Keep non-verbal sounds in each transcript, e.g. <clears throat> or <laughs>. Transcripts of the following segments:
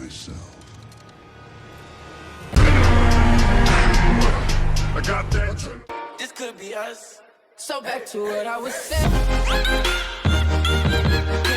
myself. I got that. This could be us. So back to what I was saying.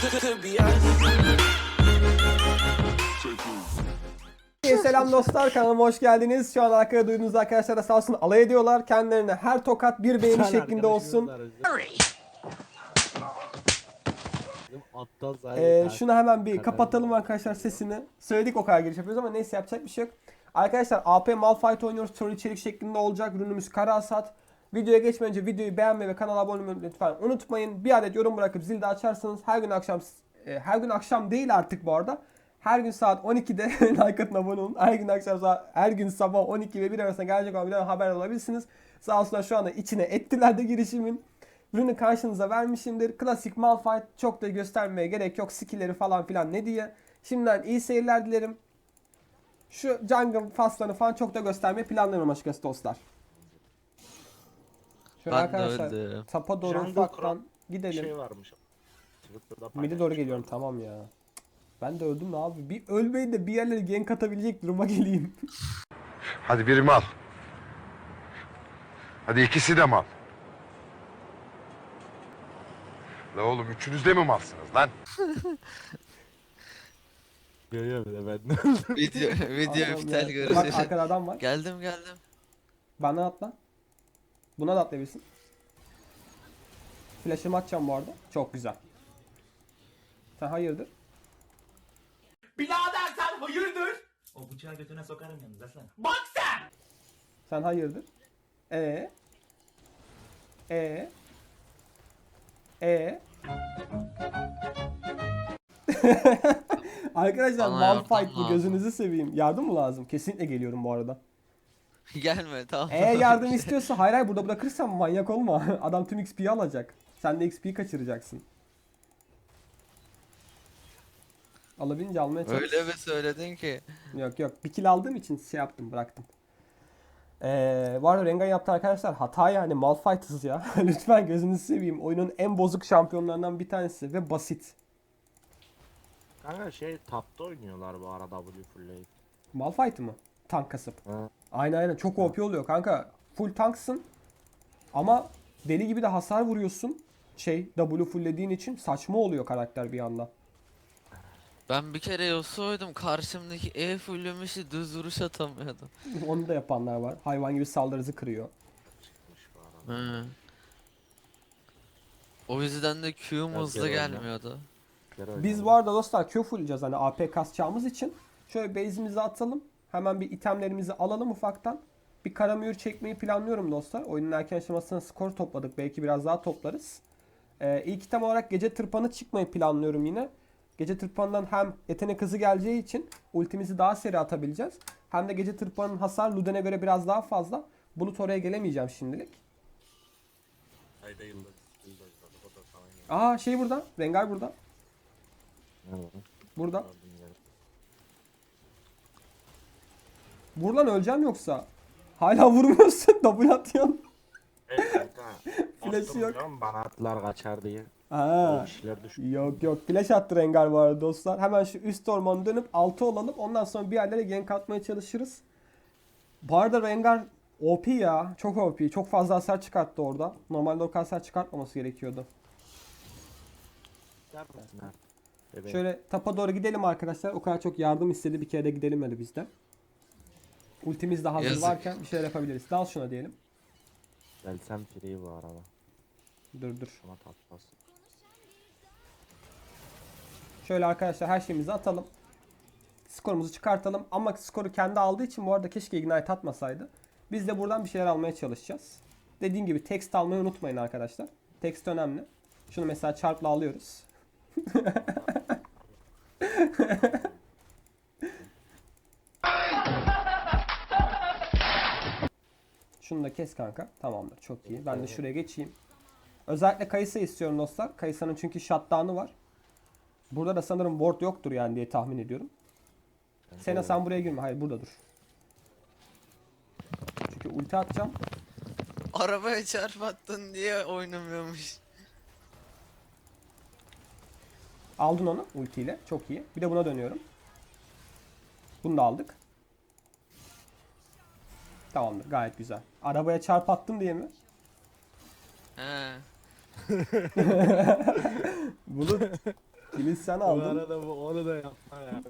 Could, could, be us. Selam dostlar kanalıma hoş geldiniz. Şu an arkada duyduğunuz arkadaşlar da sağ olsun alay ediyorlar. Kendilerine her tokat bir beğeni şeklinde olsun. Aptal zaten. Ee, şunu hemen bir kapatalım arkadaşlar sesini. Söyledik o kadar giriş yapıyoruz ama neyse yapacak bir şey yok. Arkadaşlar AP Malphite oynuyoruz. Story içerik şeklinde olacak. Ürünümüz Kara Hasat. Videoya geçmeden önce videoyu beğenmeyi ve kanala abone olmayı lütfen unutmayın. Bir adet yorum bırakıp zil de açarsanız her gün akşam e, her gün akşam değil artık bu arada. Her gün saat 12'de <laughs> like atın abone olun. Her gün akşam saat, her gün sabah 12 ve 1 arasında gelecek olan haber alabilirsiniz. Sağ olsunlar şu anda içine ettiler de girişimin. Ürünü karşınıza vermişimdir. Klasik Malphite çok da göstermeye gerek yok. Skill'leri falan filan ne diye. Şimdiden iyi seyirler dilerim. Şu jungle faslarını falan çok da göstermeyi planlamıyorum açıkçası dostlar. Şöyle Ben de arkadaşlar öldüm. tapa doğru Jungle ufaktan gidelim. şey varmış. Twitter'da Midi doğru paylaşmış. geliyorum tamam ya. Ben de öldüm ne abi. Bir ölmeyin de bir yerlere gank atabilecek duruma geleyim. Hadi biri mal. Hadi ikisi de mal. La oğlum üçünüz de mi malsınız lan? <laughs> Görüyor bir de ben. <laughs> Video, video iptal ya. Bak arkada adam var. geldim geldim. Bana atla. Buna da atlayabilirsin. Flash'ımı atacağım bu arada. Çok güzel. Sen hayırdır? Birader sen hayırdır? O bıçağı götüne sokarım yalnız aslan. Bak sen! Sen hayırdır? Ee? Ee? Ee? <laughs> Arkadaşlar Bana yardım Malphite bu lazım. gözünüzü seveyim. Yardım mı lazım? Kesinlikle geliyorum bu arada. <laughs> Gelme tamam. Eğer <laughs> yardım istiyorsa hayır hayır burada bırakırsam manyak olma. Adam tüm XP'yi alacak. Sen de XP'yi kaçıracaksın. Alabildiğince almaya çalış. Öyle mi söyledin ki? Yok yok. Bir kill aldığım için şey yaptım bıraktım. Ee, bu arada Rengar yaptı arkadaşlar. Hata yani Malphite'ız ya. <laughs> Lütfen gözünüzü seveyim. Oyunun en bozuk şampiyonlarından bir tanesi ve basit. Kanka şey tapta oynuyorlar bu arada W full'leyip. Malphite mı? Tank kasıp. Aynen aynen çok OP oluyor kanka. Full tanksın ama deli gibi de hasar vuruyorsun. Şey W fulllediğin için saçma oluyor karakter bir anda. Ben bir kere Yasuo'ydum. Karşımdaki E fullümüşü düz vuruş atamıyordum. <laughs> Onu da yapanlar var. Hayvan gibi saldırı hızı kırıyor. Çıkmış bu arada. Hı. O yüzden de Q'm hızlı gelmiyordu. Biz bu arada dostlar Q fulleyeceğiz hani AP kasacağımız için. Şöyle base'imizi atalım. Hemen bir itemlerimizi alalım ufaktan. Bir kara mühür çekmeyi planlıyorum dostlar. Oyunun erken aşamasında skor topladık. Belki biraz daha toplarız. Ee, ilk item olarak gece tırpanı çıkmayı planlıyorum yine. Gece tırpanından hem yetenek hızı geleceği için ultimizi daha seri atabileceğiz. Hem de gece tırpanın hasar Luden'e göre biraz daha fazla. Bulut oraya gelemeyeceğim şimdilik. Aa şey burada. Rengar burada. Burada. Vur lan öleceğim yoksa. Hala vurmuyorsun. <laughs> Double atıyorsun. <laughs> Bastım yok. Bana attılar kaçar diye. Düştü. Yok yok. Flash attı Rengar bu arada dostlar. Hemen şu üst ormanı dönüp 6 olalım. Ondan sonra bir yerlere gank atmaya çalışırız. Bu arada Rengar OP ya. Çok OP. Çok fazla hasar çıkarttı orada. Normalde o kadar hasar çıkartmaması gerekiyordu. Şöyle tapa doğru gidelim arkadaşlar. O kadar çok yardım istedi. Bir kere de gidelim hadi biz de. Ultimiz de hazır Yazık. varken bir şeyler yapabiliriz. Dal şuna diyelim. Gelsem free bu arada. Dur dur. Şuna tatmaz. Şöyle arkadaşlar her şeyimizi atalım. Skorumuzu çıkartalım. Ama skoru kendi aldığı için bu arada keşke Ignite atmasaydı. Biz de buradan bir şeyler almaya çalışacağız. Dediğim gibi text almayı unutmayın arkadaşlar. Text önemli. Şunu mesela çarpla alıyoruz. <laughs> Şunu da kes kanka. Tamamdır. Çok iyi. Ben de şuraya geçeyim. Özellikle Kayısa istiyorum dostlar. Kayısa'nın çünkü shutdown'ı var. Burada da sanırım ward yoktur yani diye tahmin ediyorum. Sena sen buraya girme. Hayır burada dur. Çünkü ulti atacağım. Arabaya çarpattın diye oynamıyormuş. Aldın onu ultiyle. Çok iyi. Bir de buna dönüyorum. Bunu da aldık. Tamamdır gayet güzel. Arabaya çarp attım diye mi? He. <laughs> Bulut. Kilit sen aldın. arada bu onu da yapma yani.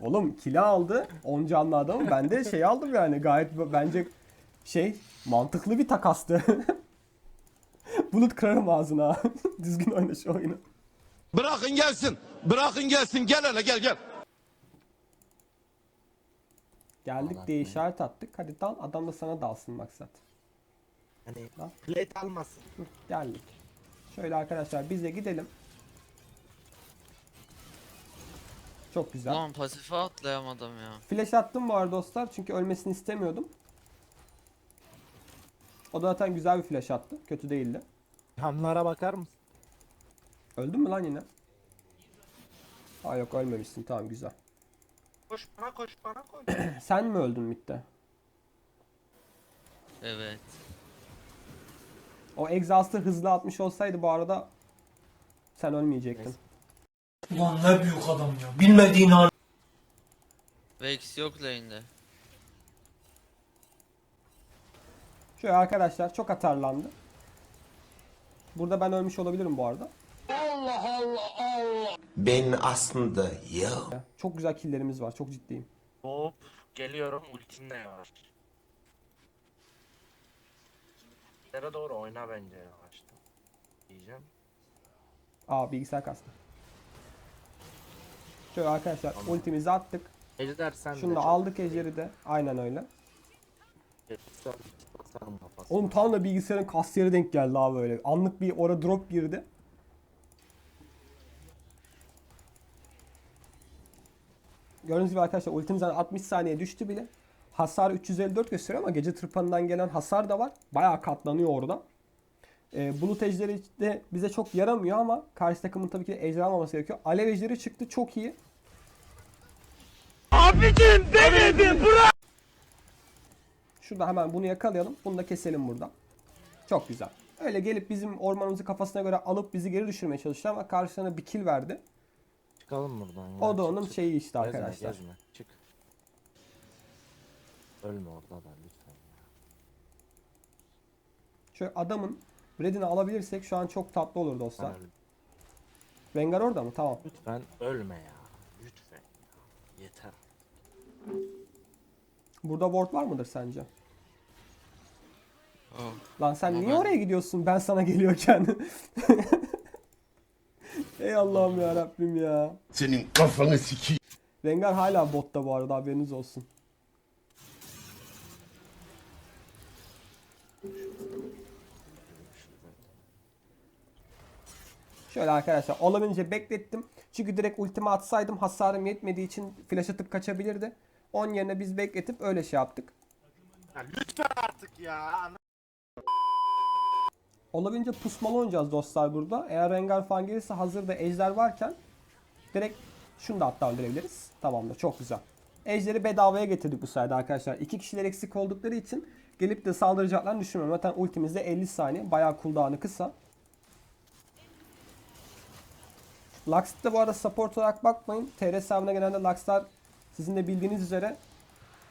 Oğlum kili aldı. 10 canlı adamı. Ben de şey aldım yani. Gayet b- bence şey mantıklı bir takastı. <laughs> Bulut kırarım ağzına. <laughs> Düzgün oyna şu oyunu. Bırakın gelsin. Bırakın gelsin. Gel hele gel gel. Geldik diye işaret attık. Hadi dal. Adam da sana dalsın maksat. Hani Lan. plate almasın. Geldik. Şöyle arkadaşlar bize gidelim. Çok güzel. Ulan pasife atlayamadım ya. Flash attım bu arada dostlar çünkü ölmesini istemiyordum. O da zaten güzel bir flash attı. Kötü değildi. Camlara bakar mısın? Öldün mü lan yine? Aa yok ölmemişsin tamam güzel. Koş bana koş bana koş. <clears throat> Sen mi öldün midde? Evet. O exhaust'ı hızlı atmış olsaydı bu arada sen ölmeyecektin. Ulan ne büyük adam ya. Bilmediğin hal. Vex yok lane'de. Şöyle arkadaşlar çok atarlandı. Burada ben ölmüş olabilirim bu arada. Ben aslında ya. Çok güzel killlerimiz var çok ciddiyim. Hop geliyorum ultin ne var? Nereye doğru oyna bence yavaştan. Diyeceğim. Aa bilgisayar kastı. Şöyle arkadaşlar ultimizi attık. Ejder sen Şunu da aldık ejderi de. Aynen öyle. Oğlum tam da bilgisayarın kastiyeri denk geldi abi böyle. Anlık bir ora drop girdi. Gördüğünüz gibi arkadaşlar ultimizden 60 saniye düştü bile. Hasar 354 gösteriyor ama gece tırpanından gelen hasar da var. Bayağı katlanıyor orada. Ee, bulut ejderi de bize çok yaramıyor ama karşı takımın tabii ki de ejder almaması gerekiyor. Alev ejderi çıktı çok iyi. Abicim demedim bırak! Şurada hemen bunu yakalayalım. Bunu da keselim burada. Çok güzel. Öyle gelip bizim ormanımızı kafasına göre alıp bizi geri düşürmeye çalıştı ama karşısına bir kill verdi. Çıkalım buradan ya. O da onun çık. şeyi işte Gezme, arkadaşlar. gezme, Çık. Ölme orada da lütfen. Şöyle adamın redini alabilirsek şu an çok tatlı olur dostlar. Lütfen, Rengar orada mı? Tamam. lütfen ölme ya. Lütfen ya. Yeter. Burada ward var mıdır sence? Oh. Lan sen Ama niye ben- oraya gidiyorsun ben sana geliyorken? <laughs> Ey Allah'ım ya Rabbim ya. Senin kafanı sikeyim. Rengar hala botta bu arada haberiniz olsun. Şöyle arkadaşlar olabildiğince beklettim. Çünkü direkt ultimi atsaydım hasarım yetmediği için flash atıp kaçabilirdi. Onun yerine biz bekletip öyle şey yaptık. Ya lütfen artık ya. Olabildiğince pusmalı oynayacağız dostlar burada. Eğer Rengar falan gelirse hazırda ejder varken direkt şunu da hatta öldürebiliriz. Tamamdır çok güzel. Ejderi bedavaya getirdik bu sayede arkadaşlar. İki kişiler eksik oldukları için gelip de saldıracaklarını düşünmüyorum. Zaten ultimizde 50 saniye. Bayağı cooldown'ı kısa. Lux'ta bu arada support olarak bakmayın. TR hesabına genelde Lux'lar sizin de bildiğiniz üzere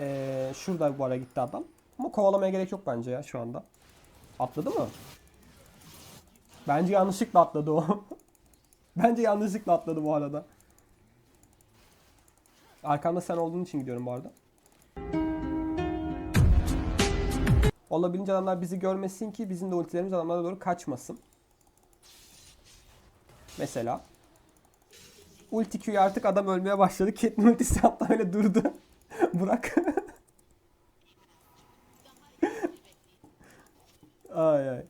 ee, şurada bu ara gitti adam. Ama kovalamaya gerek yok bence ya şu anda. Atladı mı? Bence yanlışlıkla atladı o. <laughs> Bence yanlışlıkla atladı bu arada. Arkamda sen olduğun için gidiyorum bu arada. Olabildiğince adamlar bizi görmesin ki bizim de ultilerimiz adamlara doğru kaçmasın. Mesela. Ulti Q'yu artık adam ölmeye başladı. Catelyn ultisi hatta öyle durdu. <laughs> Bırak. ay ay.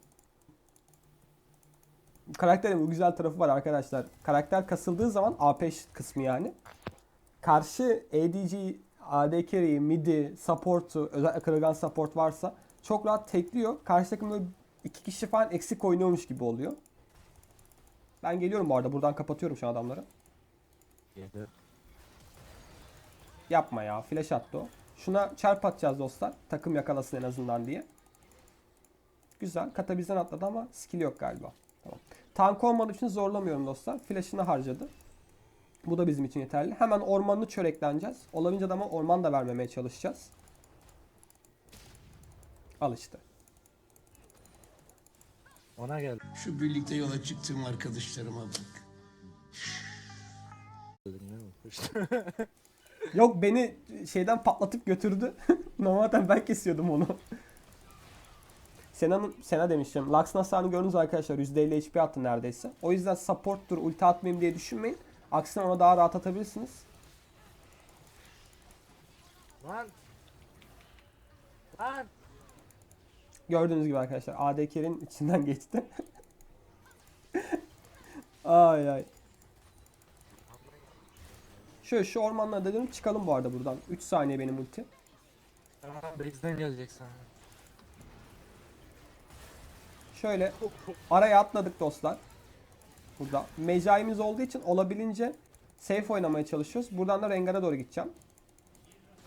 Karakterin bu güzel tarafı var arkadaşlar. Karakter kasıldığı zaman AP kısmı yani. Karşı ADC, AD carry, midi, support'u, özellikle kırılgan support varsa çok rahat tekliyor. Karşı takım böyle iki kişi falan eksik oynuyormuş gibi oluyor. Ben geliyorum bu arada. Buradan kapatıyorum şu adamları. Yeter. Yapma ya. Flash attı o. Şuna çarp atacağız dostlar. Takım yakalasın en azından diye. Güzel. Kata bizden atladı ama skill yok galiba. Tamam. Tank olmadığı için zorlamıyorum dostlar. Flash'ını harcadı. Bu da bizim için yeterli. Hemen ormanını çörekleneceğiz. Olabildiğince de ama orman da vermemeye çalışacağız. Al işte. Ona gel. Şu birlikte yola çıktığım arkadaşlarıma bak. <laughs> Yok beni şeyden patlatıp götürdü. <laughs> Normalden ben kesiyordum onu. Sena'nın Sena demiştim. Lux'ın hasarını gördünüz arkadaşlar. %50 HP attı neredeyse. O yüzden support'tur, ulti atmayayım diye düşünmeyin. Aksine ona daha rahat atabilirsiniz. Lan. Lan. Gördüğünüz gibi arkadaşlar AD carry'nin içinden geçti. <laughs> ay ay. Şöyle şu ormanlara da dönüp çıkalım bu arada buradan. 3 saniye benim ulti. Tamam base'den gelecek sana. Şöyle araya atladık dostlar. Burada. Mecaimiz olduğu için olabildiğince safe oynamaya çalışıyoruz. Buradan da Rengar'a doğru gideceğim.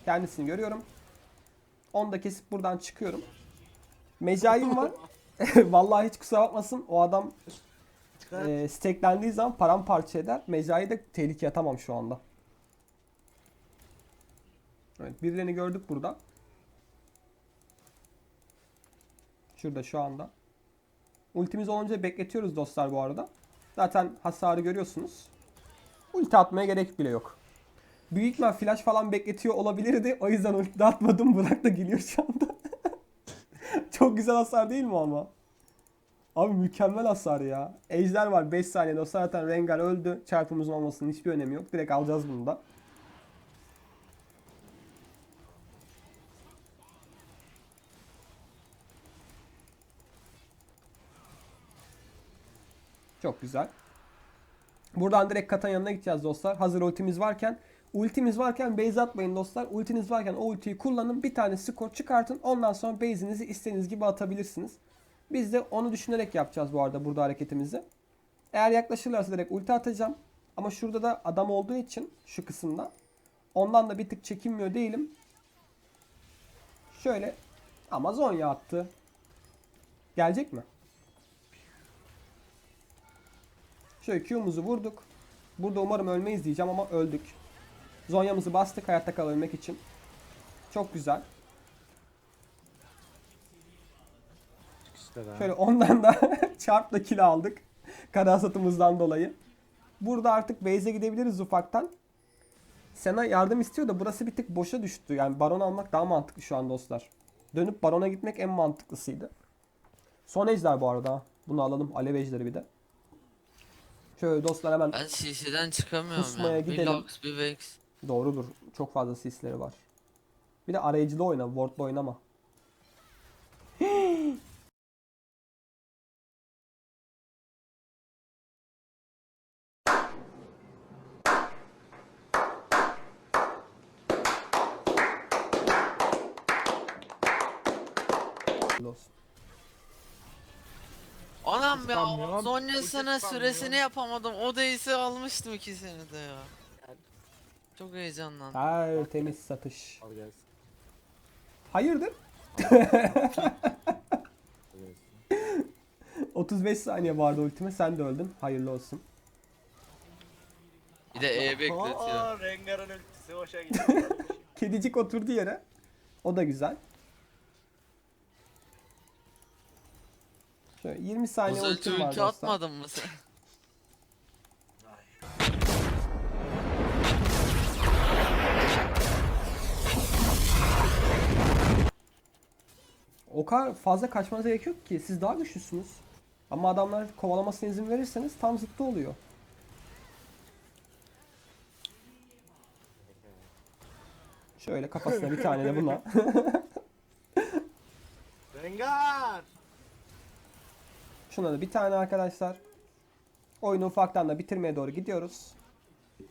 Kendisini görüyorum. Onu da kesip buradan çıkıyorum. Mecaim var. <laughs> <laughs> Vallahi hiç kusura bakmasın. O adam e, stacklendiği zaman paramparça eder. Mecai de tehlikeye atamam şu anda. Evet, birilerini gördük burada. Şurada şu anda. Ultimiz olunca bekletiyoruz dostlar bu arada. Zaten hasarı görüyorsunuz. Ulti atmaya gerek bile yok. Büyük ihtimal flash falan bekletiyor olabilirdi. O yüzden ulti atmadım. Burak da geliyor şu anda. <laughs> Çok güzel hasar değil mi ama? Abi mükemmel hasar ya. Ejder var 5 saniye. Dostlar zaten Rengar öldü. Çarpımızın olmasının hiçbir önemi yok. Direkt alacağız bunu da. Çok güzel. Buradan direkt Katan yanına gideceğiz dostlar. Hazır ultimiz varken. Ultimiz varken base atmayın dostlar. Ultiniz varken o ultiyi kullanın. Bir tane skor çıkartın. Ondan sonra base'inizi istediğiniz gibi atabilirsiniz. Biz de onu düşünerek yapacağız bu arada burada hareketimizi. Eğer yaklaşırlarsa direkt ulti atacağım. Ama şurada da adam olduğu için şu kısımda. Ondan da bir tık çekinmiyor değilim. Şöyle Amazonya attı. Gelecek mi? Şöyle Q'muzu vurduk. Burada umarım ölmeyiz diyeceğim ama öldük. Zonya'mızı bastık hayatta kalabilmek için. Çok güzel. İşte. Şöyle ondan da <laughs> çarpla kill aldık. Karasatımızdan dolayı. Burada artık base'e gidebiliriz ufaktan. Sena yardım istiyor da burası bir tık boşa düştü. Yani baron almak daha mantıklı şu an dostlar. Dönüp barona gitmek en mantıklısıydı. Son ejder bu arada. Bunu alalım. Alev ejderi bir de. Şöyle dostlar hemen Ben CC'den çıkamıyorum Kusmaya ya. Bir gidelim. Lux bir Vex. Doğrudur. Çok fazla sisleri var. Bir de arayıcılı oyna. Ward'la oynama. olsun. Anam ya Tutamıyorum. süresini yapamadım. O değilse almıştım ikisini de ya. Çok heyecanlandım. Tertemiz satış. Al gelsin. Hayırdır? al gelsin. 35 saniye vardı ultime sen de öldün. Hayırlı olsun. Bir de E bekletiyor. Aa, Rengar'ın ultisi hoşa gitti. <laughs> Kedicik oturdu yere. O da güzel. Şöyle 20 saniye Uzun ultim var dostlar. atmadın mı sen? O kadar fazla kaçmanıza gerek yok ki. Siz daha güçlüsünüz. Ama adamlar kovalamasına izin verirseniz tam zıttı oluyor. Şöyle kafasına bir tane de buna. <laughs> <laughs> Rengar! Şuna bir tane arkadaşlar. Oyunu ufaktan da bitirmeye doğru gidiyoruz.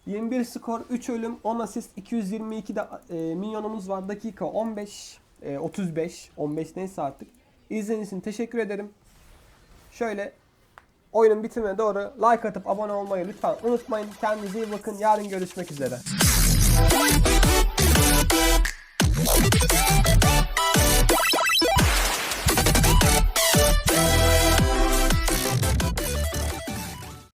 21 skor, 3 ölüm, 10 asist, 222 de e, minyonumuz var. Dakika 15, e, 35, 15 neyse artık. İzlediğiniz için teşekkür ederim. Şöyle oyunun bitimine doğru like atıp abone olmayı lütfen unutmayın. Kendinize iyi bakın. Yarın görüşmek üzere.